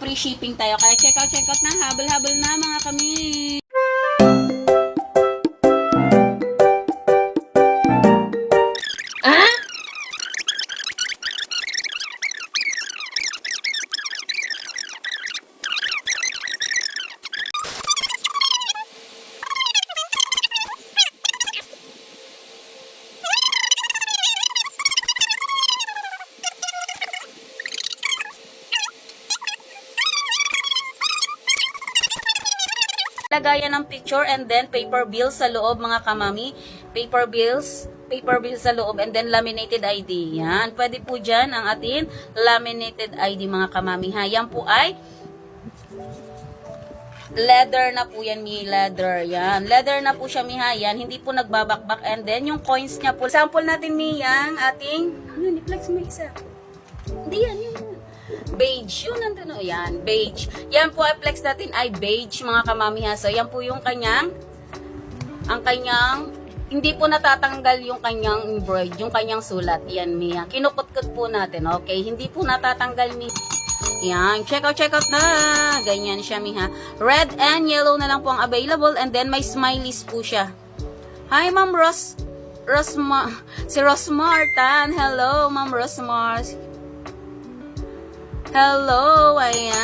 free shipping tayo. Kaya check out, check out na. Habol-habol na mga kami. Lagayan ng picture and then paper bills sa loob mga kamami. Paper bills, paper bills sa loob and then laminated ID. Yan, pwede po dyan ang atin laminated ID mga kamami. Ha, yan po ay leather na po yan, mi leather. Yan, leather na po siya, mi ha. Yan, hindi po nagbabakbak. And then, yung coins niya po. Sample natin, mi, yang ating, ano, i-flex mo isa. Hindi yan, yun. Beige. Yun nandun. O, yan. Beige. Yan po, i-flex natin ay beige, mga kamami ha. So, yan po yung kanyang, ang kanyang, hindi po natatanggal yung kanyang embroid, yung kanyang sulat. Yan, Mia. Kinukot-kot po natin, okay? Hindi po natatanggal, Mia. Yan. Check out, check out na. Ganyan siya, Miha. Red and yellow na lang po ang available. And then, may smileys po siya. Hi, Ma'am Ros... Rosma... Si Rosmar Tan. Hello, Ma'am Rosmar. Hello, ayan.